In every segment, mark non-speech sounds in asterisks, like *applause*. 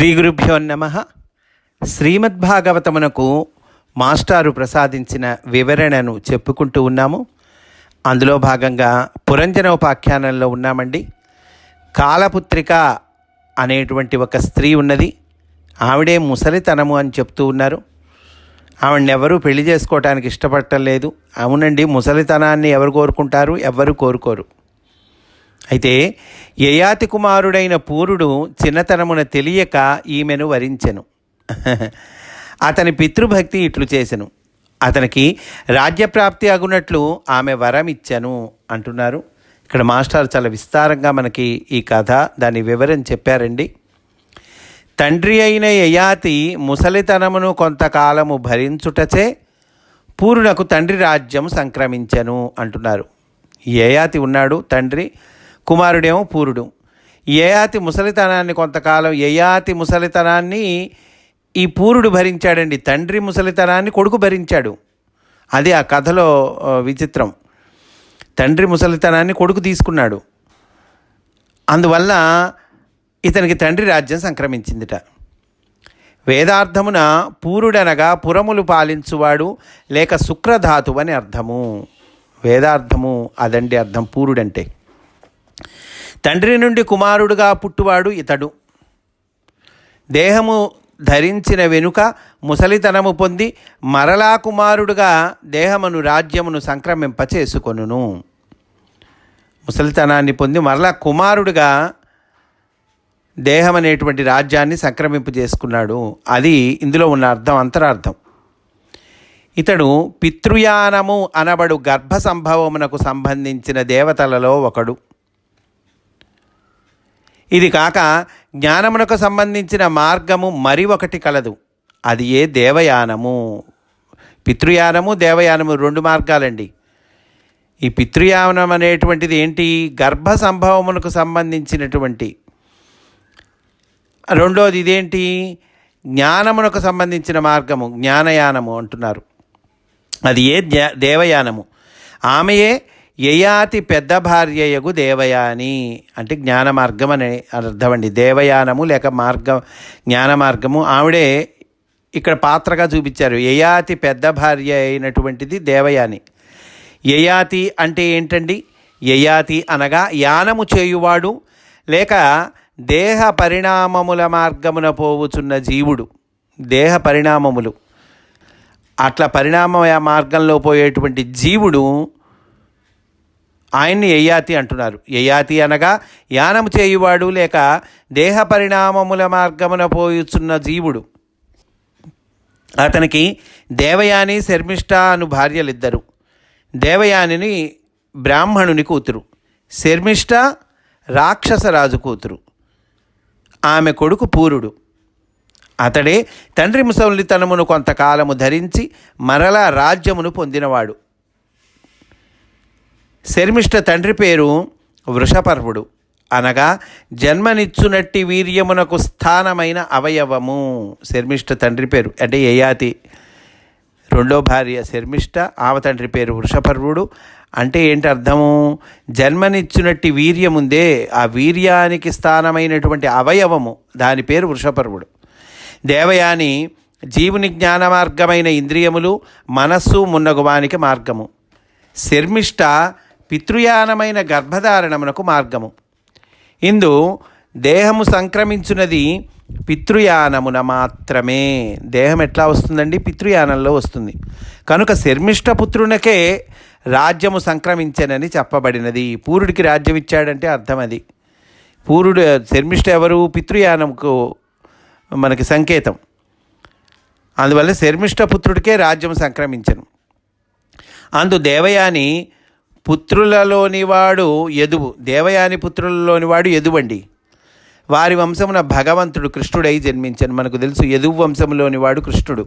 శ్రీ గురుభ్యో నమ. శ్రీమద్భాగవతమునకు మాస్టారు ప్రసాదించిన వివరణను చెప్పుకుంటూ ఉన్నాము. అందులో భాగంగా పురంజనోపాఖ్యానంలో ఉన్నామండి. కాలపుత్రిక అనేటువంటి ఒక స్త్రీ ఉన్నది. ఆవిడే ముసలితనము అని చెప్తూ ఉన్నారు. ఆవిడనెవరూ పెళ్ళి చేసుకోవటానికి ఇష్టపడటం లేదు. అవునండి ముసలితనాన్ని ఎవరు కోరుకుంటారు? ఎవరు కోరుకోరు. అయితే యయాతి కుమారుడైన పూరుడు చిన్నతనమున తెలియక ఈమెను వరించెను. అతని పితృభక్తి ఇట్లు చేసెను. అతనికి రాజ్యప్రాప్తి అగునట్లు ఆమె వరం ఇచ్చెను అంటున్నారు. ఇక్కడ మాస్టర్ చాలా విస్తారంగా మనకి ఈ కథ దాని వివరం చెప్పారండి. తండ్రి అయిన యయాతి ముసలితనమును కొంతకాలము భరించుటచే పూరునకు తండ్రి రాజ్యం సంక్రమించెను అంటున్నారు. యయాతి ఉన్నాడు తండ్రి కుమారుడేమో పూరుడు. యయాతి ముసలితనాన్ని కొంతకాలం యయాతి ముసలితనాన్ని ఈ పూరుడు భరించాడండి. తండ్రి ముసలితనాన్ని కొడుకు భరించాడు. అది ఆ కథలో విచిత్రం. తండ్రి ముసలితనాన్ని కొడుకు తీసుకున్నాడు. అందువల్ల ఇతనికి తండ్రి రాజ్యం సంక్రమించిందిట. వేదార్థమున పూరుడనగా పురములు పాలించువాడు లేక శుక్రధాతువు అని అర్థము. వేదార్థము అదండి అర్థం పూరుడంటే. తండ్రి నుండి కుమారుడుగా పుట్టువాడు ఇతడు. దేహము ధరించిన వెనుక ముసలితనము పొంది మరలా కుమారుడుగా దేహమును రాజ్యమును సంక్రమింపచేసుకొనును. ముసలితనాన్ని పొంది మరలా కుమారుడుగా దేహం అనేటువంటి రాజ్యాన్ని సంక్రమింపు చేసుకున్నాడు అది ఇందులో ఉన్న అర్థం అంతరార్థం. ఇతడు పితృయానము అనబడు గర్భ సంభవమునకు సంబంధించిన దేవతలలో ఒకడు. ఇది కాక జ్ఞానమునకు సంబంధించిన మార్గము మరి ఒకటి కలదు. అది ఏ దేవయానము? పితృయానము దేవయానము రెండు మార్గాలండి. ఈ పితృయానం అనేటువంటిది ఏంటి? గర్భ సంభవమునకు సంబంధించినటువంటి. రెండోది ఇదేంటి? జ్ఞానమునకు సంబంధించిన మార్గము జ్ఞానయానము అంటున్నారు. అది ఏ దేవయానము? ఆమెయే యయాతి పెద్ద భార్యయగు దేవయాని అంటే జ్ఞాన మార్గం అనే అర్థమండి దేవయానము లేక మార్గం జ్ఞాన మార్గము. ఆవిడే ఇక్కడ పాత్రగా చూపించారు. యయాతి పెద్ద భార్య అయినటువంటిది దేవయాని. యయాతి అంటే ఏంటండి? యయాతి అనగా యానము చేయువాడు లేక దేహ పరిణామముల మార్గమున పోవుచున్న జీవుడు. దేహ పరిణామములు. అట్లా పరిణామ మార్గంలో పోయేటువంటి జీవుడు ఆయన్ని యయాతి అంటున్నారు. యయాతి అనగా యానము చేయువాడు లేక దేహ పరిణామముల మార్గమున పోయుచున్న జీవుడు. అతనికి దేవయాని శర్మిష్ట అను భార్యలిద్దరు. దేవయానిని బ్రాహ్మణుని కూతురు. శర్మిష్ట రాక్షసరాజు కూతురు. ఆమె కొడుకు పూరుడు. అతడే తండ్రి ముసలితనమును కొంతకాలము ధరించి మరలా రాజ్యమును పొందినవాడు. శర్మిష్ట తండ్రి పేరు వృషపర్వుడు. అనగా జన్మనిచ్చునట్టి వీర్యమునకు స్థానమైన అవయవము. శర్మిష్ట తండ్రి పేరు. అంటే యయాతి రెండో భార్య శర్మిష్ట ఆమె తండ్రి పేరు వృషపర్వుడు. అంటే ఏంటి అర్థము? జన్మనిచ్చునట్టి వీర్యముందే ఆ వీర్యానికి స్థానమైనటువంటి అవయవము. దాని పేరు వృషపర్వుడు. దేవయాని జీవుని జ్ఞాన మార్గమైన ఇంద్రియములు మనస్సు మున్నగువానికి మార్గము. శర్మిష్ట పితృయానమైన గర్భధారణమునకు మార్గము. ఇందు దేహము సంక్రమించున్నది పితృయానమున మాత్రమే. దేహం ఎట్లా వస్తుందండి? పితృయానంలో వస్తుంది. కనుక శర్మిష్టపుత్రునకే రాజ్యము సంక్రమించనని చెప్పబడినది. పూరుడికి రాజ్యం ఇచ్చాడంటే అర్థం అది. పూరుడు శర్మిష్ట ఎవరు? పితృయానంకు మనకి సంకేతం. అందువల్ల శర్మిష్ట పుత్రుడికే రాజ్యం సంక్రమించను. అందు దేవయాని పుత్రులలోని వాడు యదువు దేవయాని పుత్రులలోని వాడు యదువండి. వారి వంశమున భగవంతుడు కృష్ణుడై జన్మించాను మనకు తెలుసు యదువు వంశంలోని వాడు కృష్ణుడు.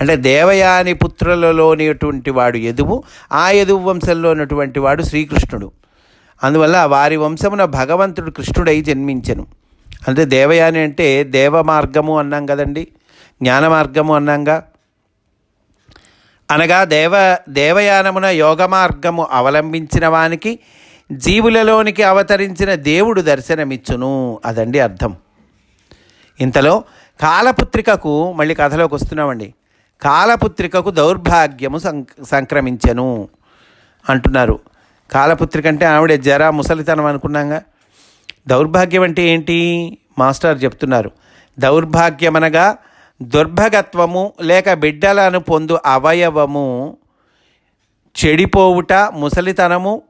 అంటే దేవయాని పుత్రులలోనిటువంటి వాడు యదువు ఆ యదువు వంశంలో ఉన్నటువంటి వాడు శ్రీకృష్ణుడు. అందువల్ల వారి వంశమున భగవంతుడు కృష్ణుడై జన్మించను. అంటే దేవయాని అంటే దేవ మార్గము అన్నాం కదండి జ్ఞాన మార్గము అన్నాంగా. అనగా దేవ దేవయానమున యోగ మార్గము అవలంబించిన వానికి జీవులలోనికి అవతరించిన దేవుడు దర్శనమిచ్చును. అదండి అర్థం. ఇంతలో కాలపుత్రికకు మళ్ళీ కథలోకి వస్తున్నామండి. కాలపుత్రికకు దౌర్భాగ్యము సం సంక్రమించెను అంటున్నారు. కాలపుత్రిక అంటే ఆవిడ జర ముసలితనం అనుకున్నాగా. దౌర్భాగ్యం అంటే ఏంటి? మాస్టర్ చెప్తున్నారు. దౌర్భాగ్యమనగా దుర్భగత్వము లేక బిడ్డలను పొందు అవయవము చెడిపోవుట ముసలితనము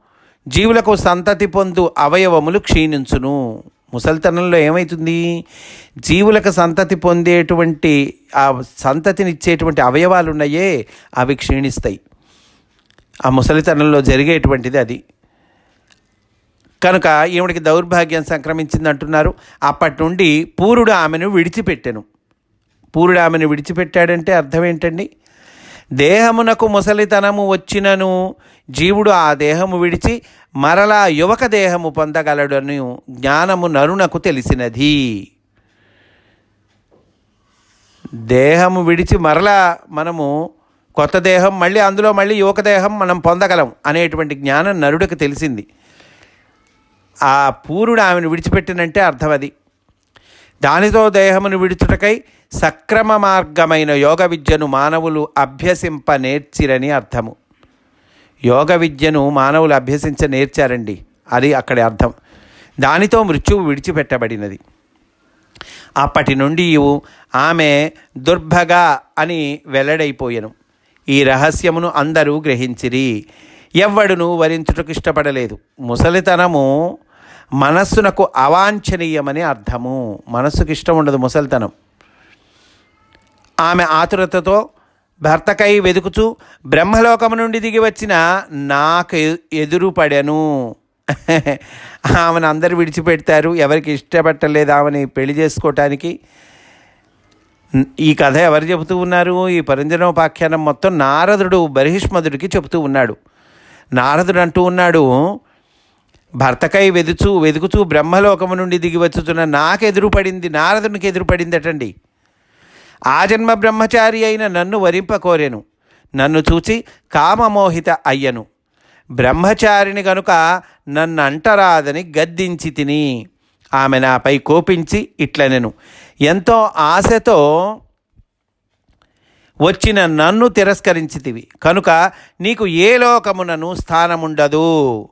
జీవులకు సంతతి పొందు అవయవములు క్షీణించును. ముసలితనంలో ఏమవుతుంది జీవులకు సంతతి పొందేటువంటి ఆ సంతతినిచ్చేటువంటి అవయవాలు ఉన్నాయే అవి క్షీణిస్తాయి. ఆ ముసలితనంలో జరిగేటువంటిది అది. కనుక ఈవిడికి దౌర్భాగ్యం సంక్రమించింది అంటున్నారు అప్పటి నుండి పూరుడు ఆమెను విడిచిపెట్టెను. పూరుడు ఆమెను విడిచిపెట్టాడంటే అర్థం ఏంటండి దేహమునకు ముసలితనము వచ్చినను జీవుడు ఆ దేహము విడిచి మరలా యువక దేహము పొందగలడని జ్ఞానము నరునకు తెలిసినది. దేహము విడిచి మరలా మనము కొత్త దేహం మళ్ళీ అందులో మళ్ళీ యువక దేహం మనం పొందగలం అనేటువంటి జ్ఞానం నరుడికి తెలిసింది. ఆ పూరుడు ఆమెను విడిచిపెట్టినంటే అర్థం అది దానితో దేహమును విడుచుటకై సక్రమ మార్గమైన యోగ విద్యను మానవులు అభ్యసింప నేర్చిరని అర్థము. యోగ విద్యను మానవులు అభ్యసించ నేర్చారండి. అది అక్కడి అర్థం. దానితో మృత్యువు విడిచిపెట్టబడినది. అప్పటి నుండి ఆమె దుర్భగ అని వెల్లడైపోయెను. ఈ రహస్యమును అందరూ గ్రహించిరి. ఎవ్వడును వరించుటకు ఇష్టపడలేదు. ముసలితనము మనస్సునకు అవాంఛనీయమని అర్థము. మనస్సుకు ఇష్టం ఉండదు ముసలితనం. ఆమె ఆతురతతో భర్తకై వెతుకుచూ బ్రహ్మలోకము నుండి దిగి వచ్చిన నాకు ఎదురుపడెను. *laughs* ఎదురు ఆమెను అందరు విడిచిపెడతారు. ఎవరికి ఇష్టపట్టలేదు ఆమెని పెళ్ళి చేసుకోవటానికి ఈ కథ ఎవరు చెబుతూ ఉన్నారు? ఈ పరంజనోపాఖ్యానం మొత్తం నారదుడు బహిష్మధుడికి చెబుతూ ఉన్నాడు. నారదుడు అంటూ ఉన్నాడు భర్తకై వెదుచు వెదుకుచూ బ్రహ్మలోకము నుండి దిగి వచ్చుతున్న నాకు ఎదురుపడింది నారదునికి ఎదురుపడిందటండి. ఆ జన్మ బ్రహ్మచారి అయిన నన్ను వరింప కోరెను నన్ను చూచి కామమోహిత అయ్యను. బ్రహ్మచారిని గనుక నన్ను అంటరాదని గద్దించి తిని ఆమె నాపై కోపించి ఇట్లనెను. ఎంతో ఆశతో వచ్చిన నన్ను తిరస్కరించితివి. కనుక నీకు ఏ లోకమునను స్థానముండదు.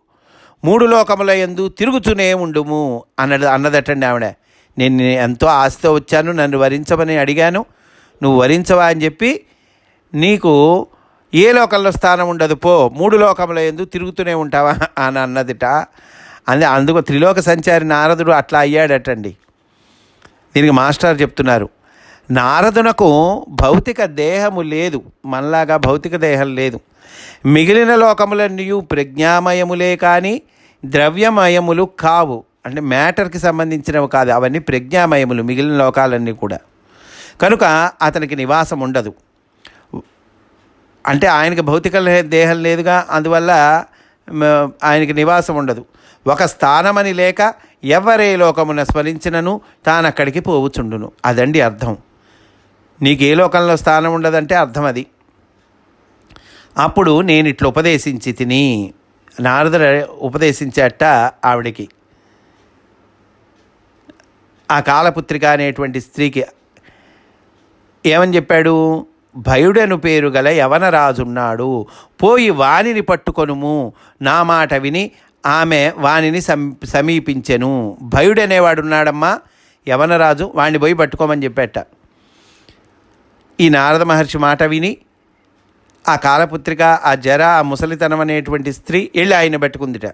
మూడు లోకముల ఎందు తిరుగుతూనే ఉండుము అన్నది అన్నదటండి ఆవిడ. నేను ఎంతో ఆశతో వచ్చాను నన్ను వరించమని అడిగాను. నువ్వు వరించవా అని చెప్పి నీకు ఏ లోకంలో స్థానం ఉండదు పో మూడు లోకముల ఎందు తిరుగుతూనే ఉంటావా అని అన్నదిట. అందు అందుకు త్రిలోక సంచారి నారదుడు అట్లా అయ్యాడటండి. దీనికి మాస్టర్ చెప్తున్నారు. నారదునకు భౌతిక దేహము లేదు మనలాగా భౌతిక దేహం లేదు. మిగిలిన లోకములన్నీ ప్రజ్ఞామయములే కానీ ద్రవ్యమయములు కావు. అంటే మ్యాటర్కి సంబంధించినవి కాదు అవన్నీ ప్రజ్ఞామయములు మిగిలిన లోకాలన్నీ కూడా. కనుక అతనికి నివాసం ఉండదు. అంటే ఆయనకి భౌతిక లే- దేహం లేదుగా అందువల్ల ఆయనకి నివాసం ఉండదు. ఒక స్థానమని లేక ఎవరే లోకమున స్మరించినను తాను అక్కడికి పోవుచుండును. అదండి అర్థం. నీకు ఏ లోకంలో స్థానం ఉండదంటే అర్థం అది అప్పుడు నేను ఇట్లా ఉపదేశించి తిని నారదుడు ఉపదేశించేట ఆవిడకి. ఆ కాలపుత్రిక అనేటువంటి స్త్రీకి ఏమని చెప్పాడు? భయుడను పేరు గల యవనరాజున్నాడు. పోయి వానిని పట్టుకొనుము. నా మాట విని ఆమె వానిని సం సమీపించెను. భయుడనేవాడున్నాడమ్మా. యవనరాజు వాణ్ణి పోయి పట్టుకోమని చెప్పేట. ఈ నారద మహర్షి మాట విని ఆ కాలపుత్రిక ఆ జర ఆ ముసలితనం అనేటువంటి స్త్రీ వెళ్ళి ఆయన పెట్టుకుందిట.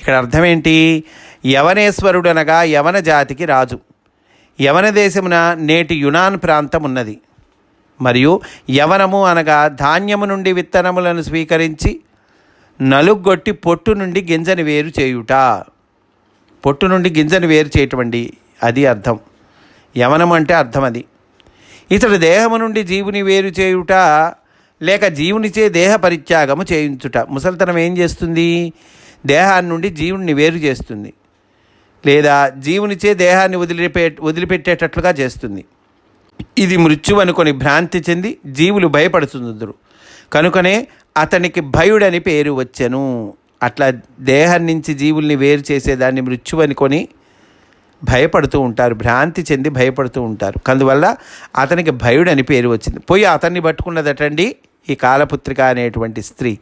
ఇక్కడ అర్థం ఏంటి యవనేశ్వరుడు అనగా యవన జాతికి రాజు. యవన దేశమున నేటి యునాన్ ప్రాంతం ఉన్నది. మరియు యవనము అనగా ధాన్యము నుండి విత్తనములను స్వీకరించి నలుగొట్టి పొట్టు నుండి గింజని వేరు చేయుట. పొట్టు నుండి గింజను వేరు చేయటమండి. అది అర్థం. యవనం అంటే అర్థం అది ఇతడు దేహము నుండి జీవుని వేరు చేయుట లేక జీవునిచే దేహ పరిత్యాగము చేయించుట. ముసలితనం ఏం చేస్తుంది? దేహాన్ని నుండి జీవుని వేరు చేస్తుంది. లేదా జీవునిచే దేహాన్ని వదిలిపే వదిలిపెట్టేటట్లుగా చేస్తుంది. ఇది మృత్యు అనుకొని భ్రాంతి చెంది జీవులు భయపడుతుందరు కనుకనే అతనికి భయుడని పేరు వచ్చెను. అట్లా దేహం నుంచి జీవుల్ని వేరు చేసేదాన్ని మృత్యు అనుకొని భయపడుతూ ఉంటారు. భ్రాంతి చెంది భయపడుతూ ఉంటారు. అందువల్ల అతనికి భయుడని పేరు వచ్చింది. పోయి అతన్ని పట్టుకున్నదటండి. ఈ కాలపుత్రిక అనేటువంటి స్త్రీ.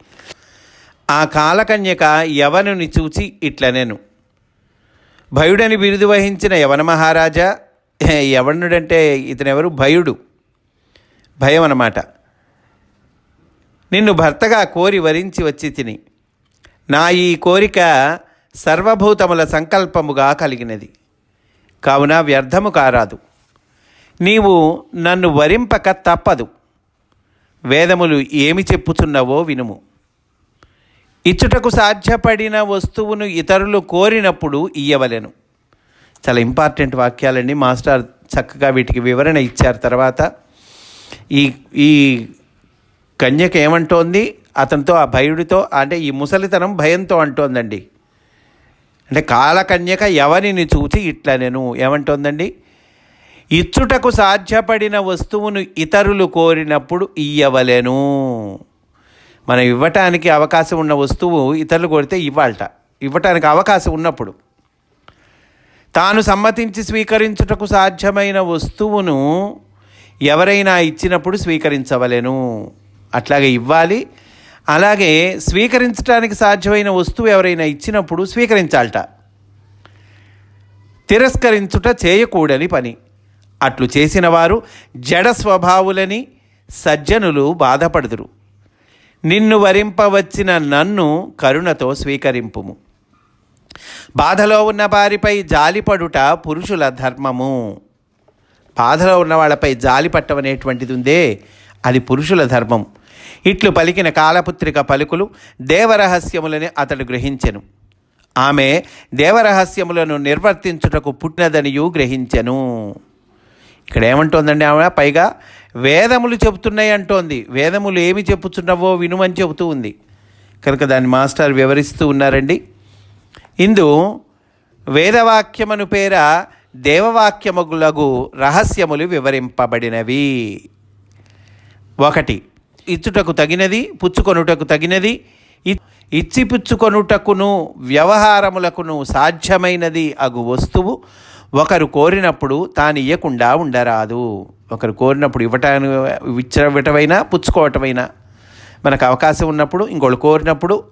ఆ కాలకన్యక యవనుని చూచి ఇట్లనెను. భయుడని బిరుదు వహించిన యవన మహారాజా యవనుడంటే ఇతనెవరు? భయుడు. భయం అన్నమాట నిన్ను భర్తగా కోరి వరించి వచ్చి తిని నా ఈ కోరిక సర్వభూతముల సంకల్పముగా కలిగినది. కావున వ్యర్థము కారాదు. నీవు నన్ను వరింపక తప్పదు. వేదములు ఏమి చెప్పుచున్నవో వినుము. ఇచ్చుటకు సాధ్యపడిన వస్తువును ఇతరులు కోరినప్పుడు ఇయ్యవలెను. చాలా ఇంపార్టెంట్ వాక్యాలండి. మాస్టర్ చక్కగా వీటికి వివరణ ఇచ్చారు. తర్వాత ఈ ఈ కన్యక ఏమంటోంది? అతనితో ఆ భయుడితో అంటే ఈ ముసలితనం భయంతో అంటోందండి. అంటే కాలకన్యక ఎవరిని చూచి ఇట్లా నేను ఏమంటోందండి? ఇచ్చుటకు సాధ్యపడిన వస్తువును ఇతరులు కోరినప్పుడు ఇయ్యవలెను. మనం ఇవ్వటానికి అవకాశం ఉన్న వస్తువు ఇతరులు కోరితే ఇవ్వాలట. ఇవ్వటానికి అవకాశం ఉన్నప్పుడు. తాను సమ్మతించి స్వీకరించుటకు సాధ్యమైన వస్తువును ఎవరైనా ఇచ్చినప్పుడు స్వీకరించవలెను. అట్లాగే ఇవ్వాలి. అలాగే స్వీకరించడానికి సాధ్యమైన వస్తువు ఎవరైనా ఇచ్చినప్పుడు స్వీకరించాలట. తిరస్కరించుట చేయకూడని పని. అట్లు చేసిన వారు జడ స్వభావులని సజ్జనులు బాధపడుదురు. నిన్ను వరింపవచ్చిన నన్ను కరుణతో స్వీకరింపుము. బాధలో ఉన్న వారిపై జాలిపడుట పురుషుల ధర్మము. బాధలో ఉన్న వాళ్ళపై జాలి పట్టమనేటువంటిది ఉందే అది పురుషుల ధర్మం. ఇట్లు పలికిన కాలపుత్రిక పలుకులు దేవరహస్యములని అతడు గ్రహించెను. ఆమె దేవరహస్యములను నిర్వర్తించుటకు పుట్టినదనియు గ్రహించెను. ఇక్కడ ఏమంటోందండి ఆమె పైగా వేదములు చెబుతున్నాయి అంటోంది. వేదములు ఏమి చెప్పుచున్నావో వినుమని చెబుతూ ఉంది. కనుక దాన్ని మాస్టర్ వివరిస్తూ ఉన్నారండి. ఇందు వేదవాక్యమను పేర దేవవాక్యములగు రహస్యములు వివరింపబడినవి. ఒకటి ఇచ్చుటకు తగినది పుచ్చుకొనుటకు తగినది ఇచ్చిపుచ్చుకొనుటకును ఇచ్చి పుచ్చుకొనుటకును వ్యవహారములకును సాధ్యమైనది అగు వస్తువు. ఒకరు కోరినప్పుడు తాను ఇయ్యకుండా ఉండరాదు. ఒకరు కోరినప్పుడు ఇవ్వటానికి ఇచ్చవటమైనా పుచ్చుకోవటమైనా మనకు అవకాశం ఉన్నప్పుడు ఇంకోళ్ళు కోరినప్పుడు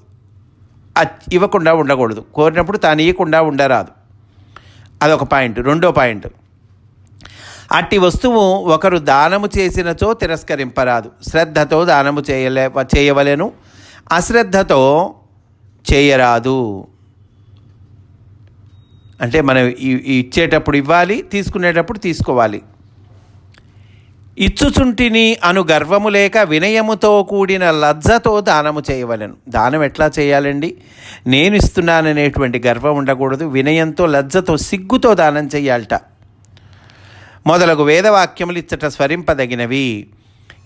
అచ్- ఇవ్వకుండా ఉండకూడదు. కోరినప్పుడు తాను ఇవ్వకుండా ఉండరాదు. అదొక పాయింట్. రెండో పాయింట్. అట్టి వస్తువు ఒకరు దానము చేసినచో తిరస్కరింపరాదు. శ్రద్ధతో దానము చేయలే చేయవలెను. అశ్రద్ధతో చేయరాదు. అంటే మనం ఇచ్చేటప్పుడు ఇవ్వాలి తీసుకునేటప్పుడు తీసుకోవాలి. ఇచ్చుచుంటిని అను గర్వము లేక వినయముతో కూడిన లజ్జతో దానము చేయవలెను. దానం ఎట్లా చేయాలండి? నేను ఇస్తున్నాననేటువంటి గర్వం ఉండకూడదు వినయంతో లజ్జతో సిగ్గుతో దానం చేయాలట. మొదలగు వేదవాక్యములు ఇచ్చట స్వరింపదగినవి.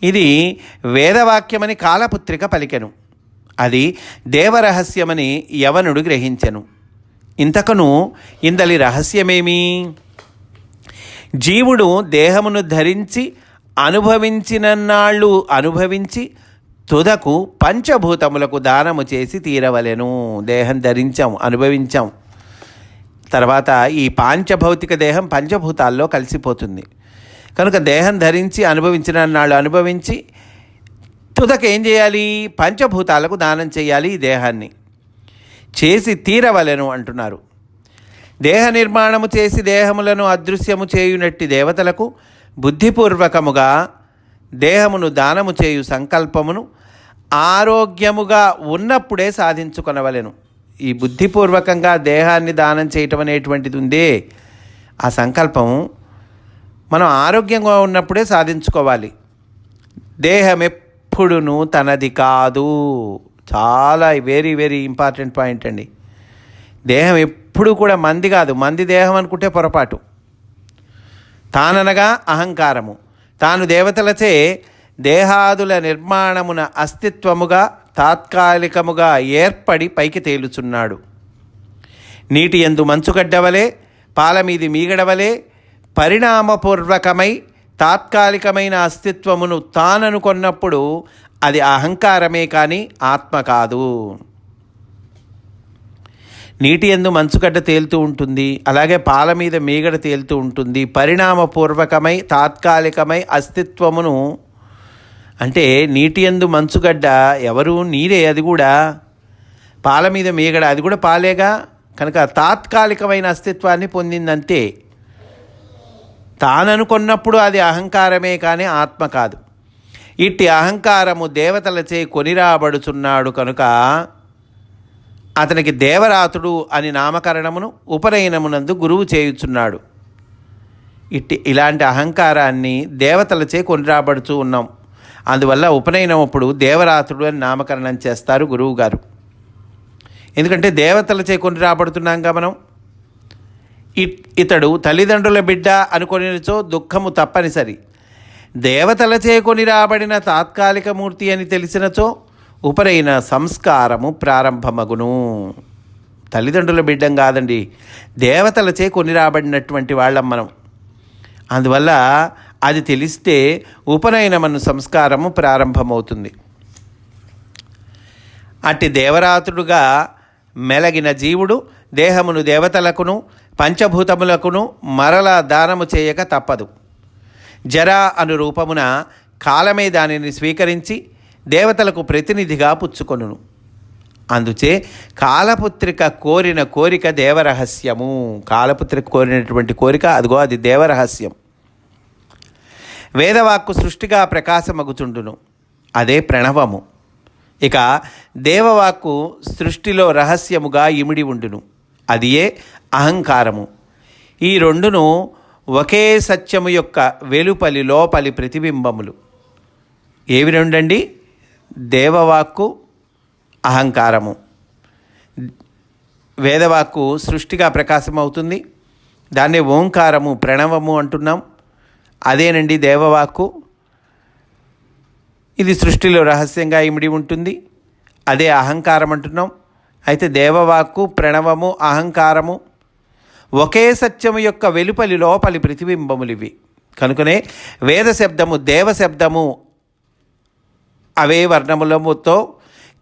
ఇది వేదవాక్యమని కాలపుత్రిక పలికెను. అది దేవరహస్యమని యవనుడు గ్రహించెను. ఇంతకును ఇందలి రహస్యమేమి? జీవుడు దేహమును ధరించి అనుభవించినన్నాళ్ళు అనుభవించి తుదకు పంచభూతములకు దానము చేసి తీరవలెను. దేహం ధరించాం అనుభవించాం. తర్వాత ఈ పాంచభౌతిక దేహం పంచభూతాల్లో కలిసిపోతుంది. కనుక దేహం ధరించి అనుభవించిన నాళ్ళు అనుభవించి తుదకు ఏం చేయాలి? పంచభూతాలకు దానం చేయాలి ఈ దేహాన్ని. చేసి తీరవలెను అంటున్నారు. దేహ నిర్మాణము చేసి దేహములను అదృశ్యము చేయునట్టి దేవతలకు బుద్ధిపూర్వకముగా దేహమును దానము చేయు సంకల్పమును ఆరోగ్యముగా ఉన్నప్పుడే సాధించుకొనవలెను. ఈ బుద్ధిపూర్వకంగా దేహాన్ని దానం చేయటం అనేటువంటిది ఉందే. ఆ సంకల్పం మనం ఆరోగ్యంగా ఉన్నప్పుడే సాధించుకోవాలి. దేహం ఎప్పుడును తనది కాదు. చాలా వెరీ వెరీ ఇంపార్టెంట్ పాయింట్ అండి. దేహం ఎప్పుడు కూడా మంది కాదు. మంది దేహం అనుకుంటే పొరపాటు. తాననగా అహంకారము. తాను దేవతలచే దేహాదుల నిర్మాణమున అస్తిత్వముగా తాత్కాలికముగా ఏర్పడి పైకి తేలుచున్నాడు. నీటి ఎందు మంచుగడ్డవలే పాలమీది మీగడవలే పరిణామపూర్వకమై తాత్కాలికమైన అస్తిత్వమును తాననుకొన్నప్పుడు అది అహంకారమే కానీ ఆత్మ కాదు. నీటి ఎందు మంచుగడ్డ తేలుతూ ఉంటుంది అలాగే పాల మీద మీగడ తేలుతూ ఉంటుంది. పరిణామపూర్వకమై తాత్కాలికమై అస్తిత్వమును అంటే నీటి ఎందు మంచుగడ్డ ఎవరు? నీరే అది కూడా. పాల మీద మీగడ అది కూడా పాలేగా? కనుక తాత్కాలికమైన అస్తిత్వాన్ని పొందిందంతే. తాననుకున్నప్పుడు అది అహంకారమే కానీ ఆత్మ కాదు. ఇట్టి అహంకారము దేవతలచే కొనిరాబడుచున్నాడు కనుక అతనికి దేవరాతుడు అని నామకరణమును ఉపనయనమునందు గురువు చేయుచున్నాడు. ఇట్టి ఇలాంటి అహంకారాన్ని దేవతలచే కొనిరాబడుచూ ఉన్నాం. అందువల్ల ఉపనయనం అప్పుడు దేవరాతుడు అని నామకరణం చేస్తారు గురువు గారు. ఎందుకంటే దేవతలచే కొని రాబడుతున్నాంగా మనం. ఇ- ఇతడు తల్లిదండ్రుల బిడ్డ అనుకొనిచో దుఃఖము తప్పనిసరి. దేవతలచే కొని రాబడిన తాత్కాలిక మూర్తి అని తెలిసినచో ఉపరైన సంస్కారము ప్రారంభమగును. తల్లిదండ్రుల బిడ్డం కాదండి దేవతలచే కొని రాబడినటువంటి వాళ్ళం మనం. అందువల్ల అది తెలిస్తే ఉపనయనమను సంస్కారము ప్రారంభమవుతుంది. అట్టి దేవరాతుడుగా మెలగిన జీవుడు దేహమును దేవతలకును పంచభూతములకును మరల దానము చేయక తప్పదు. జర అను రూపమున కాలమే దానిని స్వీకరించి దేవతలకు ప్రతినిధిగా పుచ్చుకొనును. అందుచే కాలపుత్రిక కోరిన కోరిక దేవరహస్యము. కాలపుత్రిక కోరినటువంటి కోరిక అదిగో అది దేవరహస్యం. వేదవాక్కు సృష్టిగా ప్రకాశమగుచుండును. అదే ప్రణవము. ఇక దేవవాక్కు సృష్టిలో రహస్యముగా ఇమిడి ఉండును. అదియే అహంకారము. ఈ రెండును ఒకే సత్యము యొక్క వెలుపలి లోపలి ప్రతిబింబములు. ఏవి రెండండి? దేవవాక్కు అహంకారము. వేదవాక్కు సృష్టిగా ప్రకాశమవుతుంది. దాన్నే ఓంకారము ప్రణవము అంటున్నాం. అదేనండి దేవవాక్కు. ఇది సృష్టిలో రహస్యంగా ఇమిడి ఉంటుంది. అదే అహంకారం అంటున్నాం అయితే దేవవాక్కు ప్రణవము అహంకారము ఒకే సత్యము యొక్క వెలుపలి లోపలి ప్రతిబింబములు ఇవి కనుకనే వేద శబ్దము దేవ శబ్దము అవే వర్ణములముతో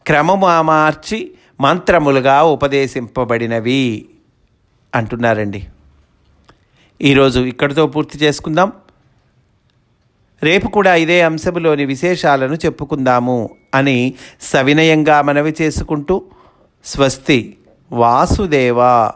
క్రమము మార్చి మంత్రములుగా ఉపదేశింపబడినవి అంటున్నారండి. ఈరోజు ఇక్కడితో పూర్తి చేసుకుందాం. రేపు కూడా ఇదే అంశములోని విశేషాలను చెప్పుకుందాము అని సవినయంగా మనవి చేసుకుంటూ స్వస్తి వాసుదేవ.